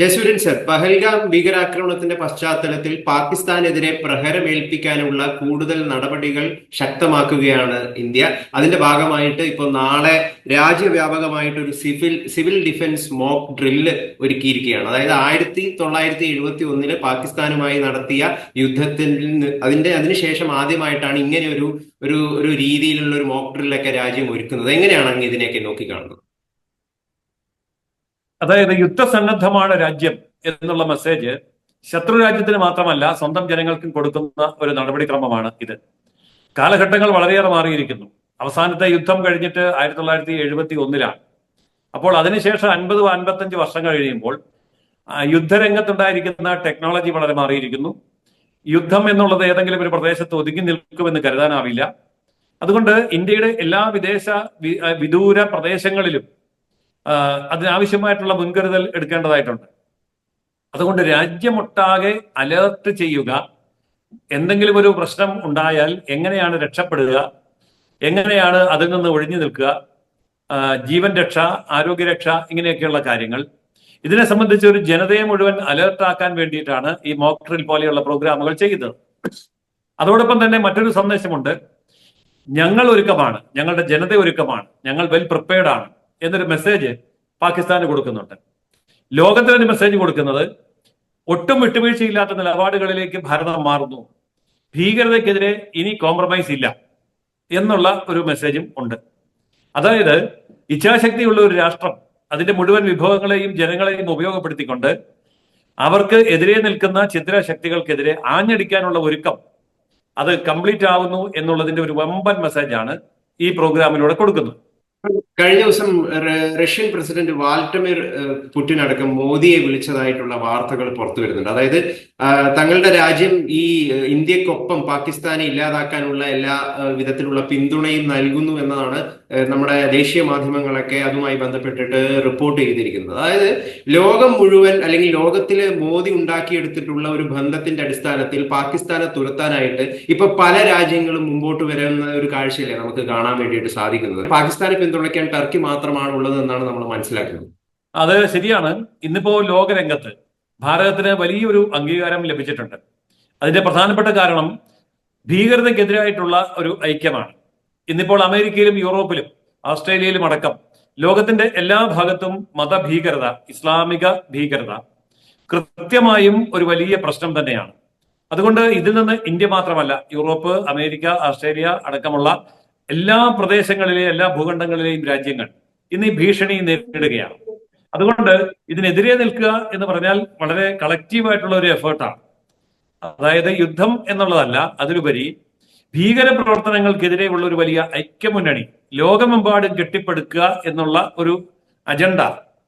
Jayasuryan sir Pahalgam ഭീകരാക്രമണത്തിന്റെ പശ്ചാത്തലത്തിൽ പാകിസ്ഥാനെതിരെ പ്രഹരമേൽപ്പിക്കാനുള്ള കൂടുതൽ നടപടികൾ ശക്തമാക്കുകയാണ് ഇന്ത്യ. അതിന്റെ ഭാഗമായിട്ട് ഇപ്പോൾ നാളെ രാജ്യവ്യാപകമായിട്ട് ഒരു civil civil defence mock drill ഒരുക്കിയിരിക്കുകയാണ്. അതായത് ആയിരത്തി തൊള്ളായിരത്തി എഴുപത്തി ഒന്നിൽ പാകിസ്ഥാനുമായി നടത്തിയ യുദ്ധത്തിൽ അതിന്റെ അതിനുശേഷം ആദ്യമായിട്ടാണ് ഇങ്ങനെ ഒരു ഒരു ഒരു രീതിയിലുള്ള ഒരു മോക്ക് ഡ്രില്ലൊക്കെ രാജ്യം ഒരുക്കുന്നത്. എങ്ങനെയാണ് അങ്ങ് ഇതിനെയൊക്കെ നോക്കിക്കാണുന്നത്? അതായത് യുദ്ധസന്നദ്ധമാണ് രാജ്യം എന്നുള്ള മെസ്സേജ് ശത്രു രാജ്യത്തിന് മാത്രമല്ല സ്വന്തം ജനങ്ങൾക്കും കൊടുക്കുന്ന ഒരു നടപടിക്രമമാണ് ഇത്. കാലഘട്ടങ്ങൾ വളരെയേറെ മാറിയിരിക്കുന്നു. അവസാനത്തെ യുദ്ധം കഴിഞ്ഞിട്ട് ആയിരത്തി തൊള്ളായിരത്തി എഴുപത്തി ഒന്നിലാണ് അപ്പോൾ അതിനുശേഷം അൻപത് അൻപത്തഞ്ച് വർഷം കഴിയുമ്പോൾ യുദ്ധരംഗത്തുണ്ടായിരിക്കുന്ന ടെക്നോളജി വളരെ മാറിയിരിക്കുന്നു. യുദ്ധം എന്നുള്ളത് ഏതെങ്കിലും ഒരു പ്രദേശത്ത് ഒതുങ്ങി നിൽക്കുമെന്ന് കരുതാനാവില്ല. അതുകൊണ്ട് ഇന്ത്യയുടെ എല്ലാ വിദേശ വിദൂര പ്രദേശങ്ങളിലും അതിനാവശ്യമായിട്ടുള്ള മുൻകരുതൽ എടുക്കേണ്ടതായിട്ടുണ്ട്. അതുകൊണ്ട് രാജ്യമൊട്ടാകെ അലേർട്ട് ചെയ്യുക. എന്തെങ്കിലും ഒരു പ്രശ്നം ഉണ്ടായാൽ എങ്ങനെയാണ് രക്ഷപ്പെടുക? എങ്ങനെയാണ് അതിൽ നിന്ന് ഒഴിഞ്ഞു നിൽക്കുക? ജീവൻ രക്ഷ ആരോഗ്യരക്ഷ ഇങ്ങനെയൊക്കെയുള്ള കാര്യങ്ങൾ. ഇതിനെ സംബന്ധിച്ച് ഒരു ജനതയെ മുഴുവൻ അലേർട്ടാക്കാൻ വേണ്ടിയിട്ടാണ് ഈ മോക്ക് ഡ്രിൽ പോലെയുള്ള പ്രോഗ്രാമുകൾ ചെയ്യുന്നത്. അതോടൊപ്പം തന്നെ മറ്റൊരു സന്ദേശമുണ്ട്. ഞങ്ങൾ ഒരുക്കമാണ്. ഞങ്ങളുടെ ജനത ഒരുക്കമാണ്. ഞങ്ങൾ വെൽ പ്രിപ്പയർഡ് ആണ് എന്നൊരു മെസ്സേജ് പാകിസ്ഥാന് കൊടുക്കുന്നുണ്ട്. ലോകത്തിന് ഒരു മെസ്സേജ് കൊടുക്കുന്നത് ഒട്ടും വിട്ടുവീഴ്ചയില്ലാത്ത നിലപാടുകളിലേക്ക് ഭാരതം മാറുന്നു. ഭീകരതയ്ക്കെതിരെ ഇനി കോംപ്രമൈസ് ഇല്ല എന്നുള്ള ഒരു മെസ്സേജും ഉണ്ട്. അതായത് ഇച്ഛാശക്തിയുള്ള ഒരു രാഷ്ട്രം അതിന്റെ മുഴുവൻ വിഭവങ്ങളെയും ജനങ്ങളെയും ഉപയോഗപ്പെടുത്തിക്കൊണ്ട് അവർക്ക് എതിരെ നിൽക്കുന്ന ചിത്രശക്തികൾക്കെതിരെ ആഞ്ഞടിക്കാനുള്ള ഒരുക്കം അത് കംപ്ലീറ്റ് ആവുന്നു എന്നുള്ളതിന്റെ ഒരു വമ്പൻ മെസ്സേജാണ് ഈ പ്രോഗ്രാമിലൂടെ കൊടുക്കുന്നത്. കഴിഞ്ഞ ദിവസം റഷ്യൻ പ്രസിഡന്റ് വാൾട്ടമിർ പുടിൻ അടക്കം മോദിയെ വിളിച്ചതായിട്ടുള്ള വാർത്തകൾ പുറത്തു വരുന്നുണ്ട്. അതായത് തങ്ങളുടെ രാജ്യം ഈ ഇന്ത്യക്കൊപ്പം പാകിസ്ഥാനെ ഇല്ലാതാക്കാനുള്ള എല്ലാ വിധത്തിലുള്ള പിന്തുണയും നൽകുന്നു എന്നതാണ് നമ്മുടെ ദേശീയ മാധ്യമങ്ങളൊക്കെ അതുമായി ബന്ധപ്പെട്ടിട്ട് റിപ്പോർട്ട് ചെയ്തിരിക്കുന്നത്. അതായത് ലോകം മുഴുവൻ അല്ലെങ്കിൽ ലോകത്തിൽ മോദി ഉണ്ടാക്കിയെടുത്തിട്ടുള്ള ഒരു ബന്ധത്തിന്റെ അടിസ്ഥാനത്തിൽ പാകിസ്ഥാനെ തുരത്താനായിട്ട് ഇപ്പൊ പല രാജ്യങ്ങളും മുമ്പോട്ട് വരുന്ന ഒരു കാഴ്ചയല്ലേ നമുക്ക് കാണാൻ വേണ്ടിയിട്ട് സാധിക്കുന്നത്. പാകിസ്ഥാനെ പിന്തുണയ്ക്കാൻ ടർക്കി മാത്രമാണ് ഉള്ളത് എന്നാണ് നമ്മൾ മനസ്സിലാക്കുന്നത്. അത് ശരിയാണ്. ഇന്നിപ്പോ ലോകരംഗത്ത് ഭാരതത്തിന് വലിയൊരു അംഗീകാരം ലഭിച്ചിട്ടുണ്ട്. അതിന്റെ പ്രധാനപ്പെട്ട കാരണം ഭീകരതയ്ക്കെതിരായിട്ടുള്ള ഒരു ഐക്യമാണ്. ഇന്നിപ്പോൾ അമേരിക്കയിലും യൂറോപ്പിലും ഓസ്ട്രേലിയയിലും അടക്കം ലോകത്തിന്റെ എല്ലാ ഭാഗത്തും മതഭീകരത ഇസ്ലാമിക ഭീകരത കൃത്യമായും ഒരു വലിയ പ്രശ്നം തന്നെയാണ്. അതുകൊണ്ട് ഇതിൽ നിന്ന് ഇന്ത്യ മാത്രമല്ല യൂറോപ്പ് അമേരിക്ക ഓസ്ട്രേലിയ അടക്കമുള്ള എല്ലാ പ്രദേശങ്ങളിലെയും എല്ലാ ഭൂഖണ്ഡങ്ങളിലെയും രാജ്യങ്ങൾ ഇന്ന് ഈ ഭീഷണി നേരിടുകയാണ്. അതുകൊണ്ട് ഇതിനെതിരെ നിൽക്കുക എന്ന് പറഞ്ഞാൽ വളരെ കളക്റ്റീവായിട്ടുള്ള ഒരു എഫേർട്ടാണ് അതായത് യുദ്ധം എന്നുള്ളതല്ല അതിലുപരി ഭീകര പ്രവർത്തനങ്ങൾക്കെതിരെയുള്ള ഒരു വലിയ ഐക്യമുന്നണി ലോകമെമ്പാടും കെട്ടിപ്പടുക്കുക എന്നുള്ള ഒരു അജണ്ട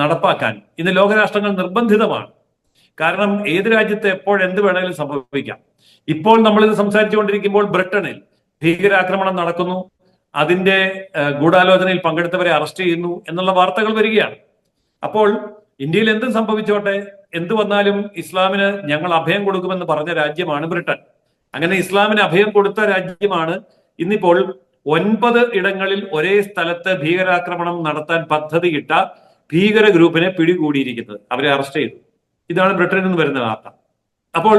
നടപ്പാക്കാൻ ഇന്ന് ലോകരാഷ്ട്രങ്ങൾ നിർബന്ധിതമാണ്. കാരണം ഏത് രാജ്യത്ത് എപ്പോൾ എന്ത് വേണമെങ്കിലും സംഭവിക്കാം. ഇപ്പോൾ നമ്മൾ ഇത് സംസാരിച്ചുകൊണ്ടിരിക്കുമ്പോൾ ബ്രിട്ടനിൽ ഭീകരാക്രമണം നടക്കുന്നു. അതിന്റെ ഗൂഢാലോചനയിൽ പങ്കെടുത്തവരെ അറസ്റ്റ് ചെയ്യുന്നു എന്നുള്ള വാർത്തകൾ വരികയാണ്. അപ്പോൾ ഇന്ത്യയിൽ എന്തും സംഭവിച്ചോട്ടെ എന്ത് വന്നാലും ഇസ്ലാമിന് ഞങ്ങൾ അഭയം കൊടുക്കുമെന്ന് പറഞ്ഞ രാജ്യമാണ് ബ്രിട്ടൻ. അങ്ങനെ ഇസ്ലാമിന് അഭയം കൊടുത്ത രാജ്യമാണ് ഇന്നിപ്പോൾ ഒൻപത് ഇടങ്ങളിൽ ഒരേ സ്ഥലത്ത് ഭീകരാക്രമണം നടത്താൻ പദ്ധതിയിട്ട ഭീകര ഗ്രൂപ്പിനെ പിടികൂടിയിരിക്കുന്നത്. അവരെ അറസ്റ്റ് ചെയ്തു. ഇതാണ് ബ്രിട്ടനിൽ നിന്ന് വരുന്ന വാർത്ത. അപ്പോൾ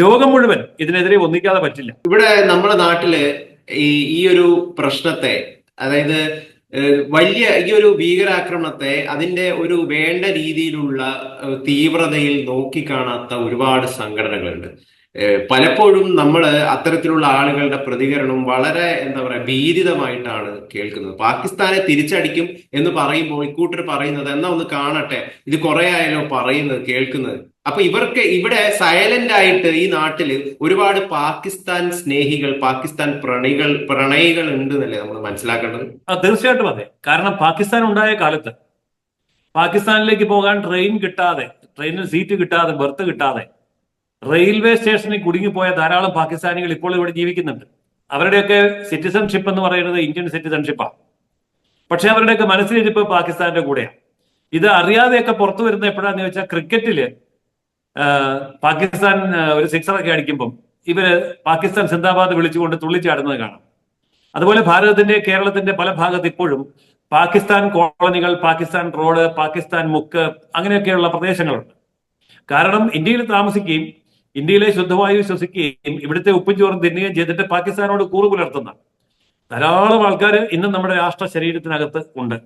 ലോകം മുഴുവൻ ഇതിനെതിരെ ഒന്നിക്കാതെ പറ്റില്ല. ഇവിടെ നമ്മുടെ നാട്ടിൽ ഈ ഒരു പ്രശ്നത്തെ അതായത് വലിയ ഈ ഒരു ഭീകരാക്രമണത്തെ അതിന്റെ ഒരു വേണ്ട രീതിയിലുള്ള തീവ്രതയിൽ നോക്കിക്കാണാത്ത ഒരുപാട് സംഘടനകളുണ്ട്. പലപ്പോഴും നമ്മൾ അത്തരത്തിലുള്ള ആളുകളുടെ പ്രതികരണം വളരെ എന്താ പറയുക ഭീതിതമായിട്ടാണ് കേൾക്കുന്നത്. പാകിസ്ഥാനെ തിരിച്ചടിക്കും എന്ന് പറയുമ്പോൾ ഇക്കൂട്ടർ പറയുന്നത് എന്നാ ഒന്ന് കാണട്ടെ ഇത് കുറെ ആയാലോ പറയുന്നത് കേൾക്കുന്നത്. അപ്പൊ ഇവർക്ക് ഇവിടെ സൈലന്റ് ആയിട്ട് ഈ നാട്ടിൽ ഒരുപാട് പാകിസ്ഥാൻ സ്നേഹികൾ പാകിസ്ഥാൻ പ്രണികൾ പ്രണയികൾ ഉണ്ട് എന്നല്ലേ നമ്മൾ മനസ്സിലാക്കേണ്ടത് തീർച്ചയായിട്ടും അതെ. കാരണം പാകിസ്ഥാൻ ഉണ്ടായ കാലത്ത് പാകിസ്ഥാനിലേക്ക് പോകാൻ ട്രെയിൻ കിട്ടാതെ ട്രെയിനിൽ സീറ്റ് കിട്ടാതെ ബർത്ത് കിട്ടാതെ റെയിൽവേ സ്റ്റേഷനിൽ കുടുങ്ങിപ്പോയ ധാരാളം പാകിസ്ഥാനികൾ ഇപ്പോൾ ഇവിടെ ജീവിക്കുന്നുണ്ട്. അവരുടെയൊക്കെ സിറ്റിസൺഷിപ്പ് എന്ന് പറയുന്നത് ഇന്ത്യൻ സിറ്റിസൺഷിപ്പാണ് പക്ഷെ അവരുടെയൊക്കെ മനസ്സിലിരിപ്പ് പാകിസ്ഥാന്റെ കൂടെയാണ്. ഇത് അറിയാതെയൊക്കെ പുറത്തു വരുന്ന എപ്പോഴാന്ന് ചോദിച്ചാൽ ക്രിക്കറ്റിൽ പാകിസ്ഥാൻ ഒരു സിക്സർ ഒക്കെ അടിക്കുമ്പം ഇവർ പാകിസ്ഥാൻ സിന്ദാബാദ് വിളിച്ചുകൊണ്ട് തുള്ളിച്ചാടുന്നത് കാണാം. അതുപോലെ ഭാരതത്തിന്റെ കേരളത്തിന്റെ പല ഭാഗത്ത് ഇപ്പോഴും പാകിസ്ഥാൻ കോളനികൾ പാകിസ്ഥാൻ റോഡ് പാകിസ്ഥാൻ മുക്ക് അങ്ങനെയൊക്കെയുള്ള പ്രദേശങ്ങളുണ്ട്. കാരണം ഇന്ത്യയിൽ താമസിക്കുകയും ഇന്ത്യയിലെ ശുദ്ധവായു ശ്വസിക്കുകയും ഇവിടുത്തെ ഉപ്പും ചോറും തിന്നുകയും ചെയ്തിട്ട് പാകിസ്ഥാനോട് കൂറു പുലർത്തുന്ന ധാരാളം ആൾക്കാർ ഇന്നും നമ്മുടെ രാഷ്ട്ര ശരീരത്തിനകത്ത് ഉണ്ട്.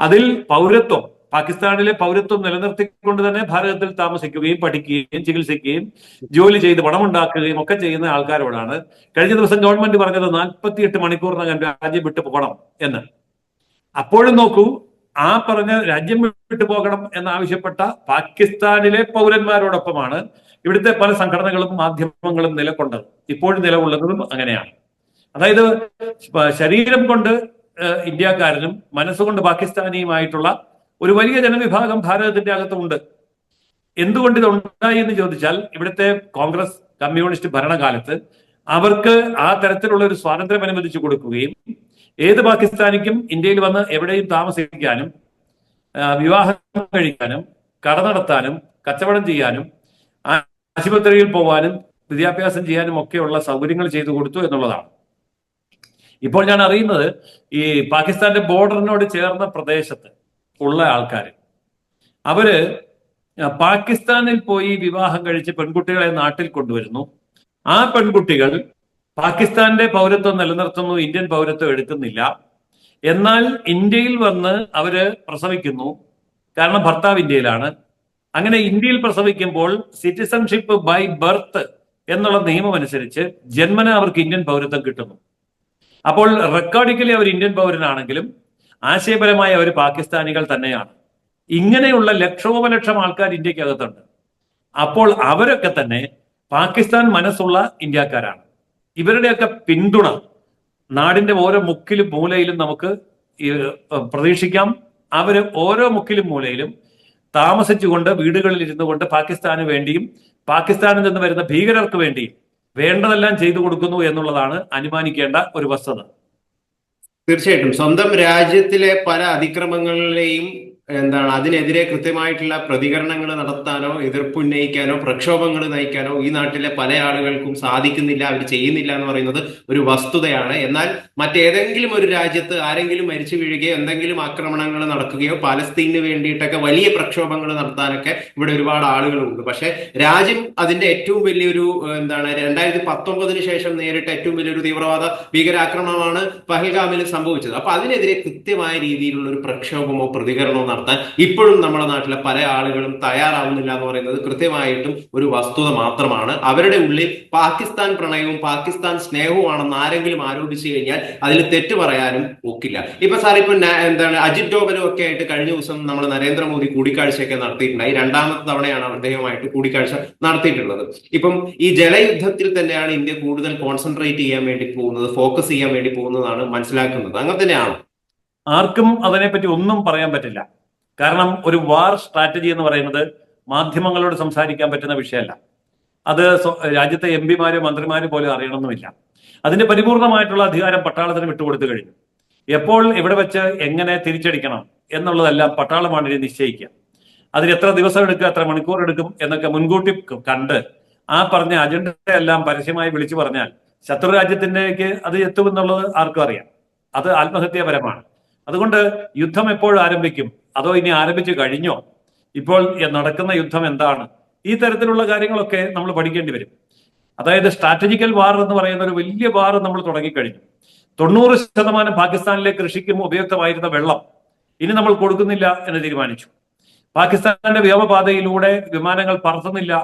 അതിൽ പൗരത്വം പാകിസ്ഥാനിലെ പൗരത്വം നിലനിർത്തിക്കൊണ്ട് തന്നെ ഭാരതത്തിൽ താമസിക്കുകയും പഠിക്കുകയും ചികിത്സിക്കുകയും ജോലി ചെയ്ത് പണമുണ്ടാക്കുകയും ഒക്കെ ചെയ്യുന്ന ആൾക്കാരോടാണ്. കഴിഞ്ഞ ദിവസം ഗവൺമെന്റ് പറഞ്ഞത് നാൽപ്പത്തിയെട്ട് മണിക്കൂറിനകം രാജ്യം വിട്ടു പോകണം എന്ന്. അപ്പോഴും നോക്കൂ ആ പറഞ്ഞ രാജ്യം വിട്ടു പോകണം എന്നാവശ്യപ്പെട്ട പാകിസ്ഥാനിലെ പൗരന്മാരോടൊപ്പമാണ് ഇവിടുത്തെ പല സംഘടനകളും മാധ്യമങ്ങളും നിലകൊണ്ടത്. ഇപ്പോഴും നിലകൊള്ളുന്നതും അങ്ങനെയാണ്. അതായത് ശരീരം കൊണ്ട് ഇന്ത്യക്കാരനും മനസ്സുകൊണ്ട് പാകിസ്ഥാനിയുമായിട്ടുള്ള ഒരു വലിയ ജനവിഭാഗം ഭാരതത്തിന്റെ അകത്തുമുണ്ട് എന്തുകൊണ്ട് ഇത് ഉണ്ടായി എന്ന് ചോദിച്ചാൽ ഇവിടുത്തെ കോൺഗ്രസ് കമ്മ്യൂണിസ്റ്റ് ഭരണകാലത്ത് അവർക്ക് ആ തരത്തിലുള്ള ഒരു സ്വാതന്ത്ര്യം അനുവദിച്ചു കൊടുക്കുകയും ഏത് പാകിസ്ഥാനിക്കും ഇന്ത്യയിൽ വന്ന് എവിടെയും താമസിക്കാനും വിവാഹം കഴിക്കാനും കട നടത്താനും കച്ചവടം ചെയ്യാനും ആശുപത്രിയിൽ പോവാനും വിദ്യാഭ്യാസം ചെയ്യാനും ഒക്കെയുള്ള സൗകര്യങ്ങൾ ചെയ്തു കൊടുത്തു എന്നുള്ളതാണ്. ഇപ്പോൾ ഞാൻ അറിയുന്നത് ഈ പാകിസ്ഥാന്റെ ബോർഡറിനോട് ചേർന്ന പ്രദേശത്ത് ഉള്ള ആൾക്കാർ അവർ പാകിസ്ഥാനിൽ പോയി വിവാഹം കഴിച്ച് പെൺകുട്ടികളെ നാട്ടിൽ കൊണ്ടുവരുന്നു. ആ പെൺകുട്ടികൾ പാകിസ്ഥാന്റെ പൗരത്വം നിലനിർത്തുന്നു ഇന്ത്യൻ പൗരത്വം എടുക്കുന്നില്ല. എന്നാൽ ഇന്ത്യയിൽ വന്ന് അവർ പ്രസവിക്കുന്നു. കാരണം ഭർത്താവ് ഇന്ത്യയിലാണ്. അങ്ങനെ ഇന്ത്യയിൽ പ്രസവിക്കുമ്പോൾ സിറ്റിസൺഷിപ്പ് ബൈ ബർത്ത് എന്നുള്ള നിയമം അനുസരിച്ച് ജന്മന അവർക്ക് ഇന്ത്യൻ പൗരത്വം കിട്ടുന്നു. അപ്പോൾ റെക്കോർഡിക്കലി അവർ ഇന്ത്യൻ പൗരനാണെങ്കിലും ആശയപരമായി അവർ പാകിസ്ഥാനികൾ തന്നെയാണ്. ഇങ്ങനെയുള്ള ലക്ഷോപലക്ഷം ആൾക്കാർ ഇന്ത്യക്കകത്തുണ്ട്. അപ്പോൾ അവരൊക്കെ തന്നെ പാകിസ്ഥാൻ മനസ്സുള്ള ഇന്ത്യക്കാരാണ്. ഇവരുടെയൊക്കെ പിന്തുണ നാടിന്റെ ഓരോ മുക്കിലും മൂലയിലും നമുക്ക് പ്രതീക്ഷിക്കാം. അവർ ഓരോ മുക്കിലും മൂലയിലും താമസിച്ചുകൊണ്ട് വീടുകളിൽ ഇരുന്നു കൊണ്ട് പാകിസ്ഥാന് വേണ്ടിയും പാകിസ്ഥാനിൽ നിന്ന് വരുന്ന ഭീകരർക്ക് വേണ്ടിയും വേണ്ടതെല്ലാം ചെയ്തു കൊടുക്കുന്നു എന്നുള്ളതാണ് അനുമാനിക്കേണ്ട ഒരു വസ്തുത. തീർച്ചയായിട്ടും. സ്വന്തം രാജ്യത്തിലെ പല അതിക്രമങ്ങളിലെയും എന്താണ് അതിനെതിരെ കൃത്യമായിട്ടുള്ള പ്രതികരണങ്ങൾ നടത്താനോ എതിർപ്പുന്നയിക്കാനോ പ്രക്ഷോഭങ്ങൾ നയിക്കാനോ ഈ നാട്ടിലെ പല ആളുകൾക്കും സാധിക്കുന്നില്ല അവർ ചെയ്യുന്നില്ല എന്ന് പറയുന്നത് ഒരു വസ്തുതയാണ്. എന്നാൽ മറ്റേതെങ്കിലും ഒരു രാജ്യത്ത് ആരെങ്കിലും മരിച്ചു വീഴുകയോ എന്തെങ്കിലും ആക്രമണങ്ങൾ നടക്കുകയോ പാലസ്തീനു വേണ്ടിയിട്ടൊക്കെ വലിയ പ്രക്ഷോഭങ്ങൾ നടത്താനൊക്കെ ഇവിടെ ഒരുപാട് ആളുകളുണ്ട്. പക്ഷെ രാജ്യം അതിന്റെ ഏറ്റവും വലിയൊരു എന്താണ് രണ്ടായിരത്തി പത്തൊമ്പതിന് ശേഷം നേരിട്ട ഏറ്റവും വലിയൊരു തീവ്രവാദ ഭീകരാക്രമണമാണ് പഹൽഗാമിൽ സംഭവിച്ചത്. അപ്പൊ അതിനെതിരെ കൃത്യമായ രീതിയിലുള്ള ഒരു പ്രക്ഷോഭമോ പ്രതികരണമോ നടത്താൻ ഇപ്പോഴും നമ്മുടെ നാട്ടിലെ പല ആളുകളും തയ്യാറാവുന്നില്ല എന്ന് പറയുന്നത് കൃത്യമായിട്ടും ഒരു വസ്തുത മാത്രമാണ്. അവരുടെ ഉള്ളിൽ പാകിസ്ഥാൻ പ്രണയവും പാകിസ്ഥാൻ സ്നേഹവുമാണെന്ന് ആരെങ്കിലും ആരോപിച്ചു കഴിഞ്ഞാൽ അതിൽ തെറ്റ് പറയാനും ഒക്കില്ല. ഇപ്പൊ സാർ ഇപ്പൊ എന്താണ് അജിത് ഡോബലും ഒക്കെ ആയിട്ട് കഴിഞ്ഞ ദിവസം നമ്മൾ നരേന്ദ്രമോദി കൂടിക്കാഴ്ചയൊക്കെ നടത്തിയിട്ടുണ്ടായി. രണ്ടാമത്തെ തവണയാണ് അദ്ദേഹമായിട്ട് കൂടിക്കാഴ്ച നടത്തിയിട്ടുള്ളത്. ഇപ്പം ഈ ജലയുദ്ധത്തിൽ തന്നെയാണ് ഇന്ത്യ കൂടുതൽ കോൺസെൻട്രേറ്റ് ചെയ്യാൻ വേണ്ടി പോകുന്നത് ഫോക്കസ് ചെയ്യാൻ വേണ്ടി പോകുന്നതാണ് മനസ്സിലാക്കുന്നത്. അങ്ങനെ തന്നെയാണ്? ആർക്കും അതിനെപ്പറ്റി ഒന്നും പറയാൻ പറ്റില്ല. കാരണം ഒരു വാർ സ്ട്രാറ്റജി എന്ന് പറയുന്നത് മാധ്യമങ്ങളോട് സംസാരിക്കാൻ പറ്റുന്ന വിഷയമല്ല. അത് രാജ്യത്തെ എം പിമാരും മന്ത്രിമാരും പോലും അറിയണമെന്നുമില്ല. അതിന്റെ പരിപൂർണമായിട്ടുള്ള അധികാരം പട്ടാളത്തിന് വിട്ടുകൊടുത്തു കഴിഞ്ഞു. എപ്പോൾ ഇവിടെ വെച്ച് എങ്ങനെ തിരിച്ചടിക്കണം എന്നുള്ളതെല്ലാം പട്ടാളമാണ് നിശ്ചയിക്കുക. അതിന് എത്ര ദിവസം എടുക്കുക എത്ര മണിക്കൂർ എടുക്കും എന്നൊക്കെ മുൻകൂട്ടി കണ്ട് ആ പറഞ്ഞ അജണ്ടയെല്ലാം പരസ്യമായി വിളിച്ചു പറഞ്ഞാൽ ശത്രു രാജ്യത്തിന്റെക്ക് അത് എത്തുമെന്നുള്ളത് ആർക്കും അറിയാം. അത് ആത്മഹത്യാപരമാണ്. അതുകൊണ്ട് യുദ്ധം എപ്പോൾ ആരംഭിക്കും. അതോ ഇനി ആരംഭിച്ചു കഴിഞ്ഞോ? ഇപ്പോൾ നടക്കുന്ന യുദ്ധം എന്താണ്? ഈ തരത്തിലുള്ള കാര്യങ്ങളൊക്കെ നമ്മൾ പഠിക്കേണ്ടി വരും. അതായത് സ്ട്രാറ്റജിക്കൽ വാർ എന്ന് പറയുന്ന ഒരു വലിയ വാർ നമ്മൾ തുടങ്ങിക്കഴിഞ്ഞു. തൊണ്ണൂറ് ശതമാനം പാകിസ്ഥാനിലെ കൃഷിക്കും ഉപയുക്തമായിരുന്ന വെള്ളം ഇനി നമ്മൾ കൊടുക്കുന്നില്ല എന്ന് തീരുമാനിച്ചു. പാകിസ്ഥാന്റെ വ്യോമപാതയിലൂടെ വിമാനങ്ങൾ പറത്തുന്നില്ല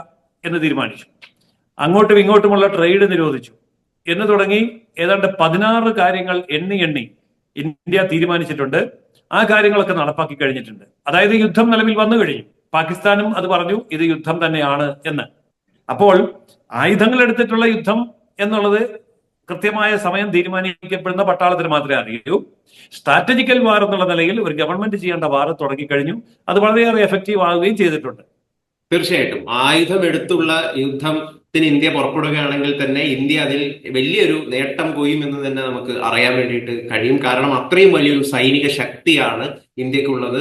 എന്ന് തീരുമാനിച്ചു. അങ്ങോട്ടും ഇങ്ങോട്ടുമുള്ള ട്രേഡ് നിരോധിച്ചു. എന്ന് തുടങ്ങി ഏതാണ്ട് പതിനാറ് കാര്യങ്ങൾ എണ്ണി എണ്ണി ഇന്ത്യ തീരുമാനിച്ചിട്ടുണ്ട്. ആ കാര്യങ്ങളൊക്കെ നടപ്പാക്കി കഴിഞ്ഞിട്ടുണ്ട്. അതായത് യുദ്ധം നിലവിൽ വന്നു കഴിഞ്ഞു പാകിസ്ഥാനും അത് പറഞ്ഞു ഇത് യുദ്ധം തന്നെയാണ് എന്ന്. അപ്പോൾ ആയുധങ്ങൾ എടുത്തിട്ടുള്ള യുദ്ധം എന്നുള്ളത് കൃത്യമായ സമയം തീരുമാനിക്കപ്പെടുന്ന പട്ടാളത്തിന് മാത്രമേ അറിയൂ. സ്ട്രാറ്റജിക്കൽ വാർ എന്നുള്ള നിലയിൽ ഒരു ഗവൺമെന്റ് ചെയ്യേണ്ട വാർ തുടങ്ങിക്കഴിഞ്ഞു. അത് വളരെയേറെ എഫക്റ്റീവ് ആവുകയും ചെയ്തിട്ടുണ്ട്. തീർച്ചയായിട്ടും. ആയുധം എടുത്തുള്ള യുദ്ധത്തിന് ഇന്ത്യ പുറപ്പെടുകയാണെങ്കിൽ തന്നെ ഇന്ത്യ അതിൽ വലിയൊരു നേട്ടം കൊയ്യുമെന്ന് തന്നെ നമുക്ക് അറിയാൻ വേണ്ടിയിട്ട് കഴിയും. കാരണം അത്രയും വലിയൊരു സൈനിക ശക്തിയാണ് ഇന്ത്യക്കുള്ളത്.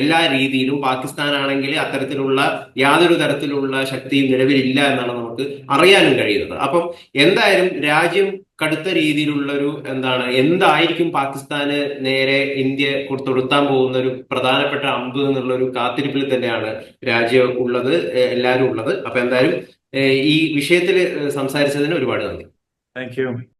എല്ലാ രീതിയിലും പാകിസ്ഥാൻ ആണെങ്കിൽ അത്തരത്തിലുള്ള യാതൊരു തരത്തിലുള്ള ശക്തിയും നിലവിലില്ല എന്നാണ് നമുക്ക് അറിയാനും കഴിയുന്നത്. അപ്പം എന്തായാലും രാജ്യം കടുത്ത രീതിയിലുള്ള ഒരു എന്താണ് എന്തായിരിക്കും പാകിസ്ഥാന് നേരെ ഇന്ത്യ തൊടുത്താൻ പോകുന്ന ഒരു പ്രധാനപ്പെട്ട അമ്പ് എന്നുള്ള ഒരു കാത്തിരിപ്പിൽ തന്നെയാണ് രാജ്യം ഉള്ളത് എല്ലാവരും ഉള്ളത്. അപ്പൊ എന്തായാലും ഈ വിഷയത്തിൽ സംസാരിച്ചതിന് ഒരുപാട് നന്ദി. Thank you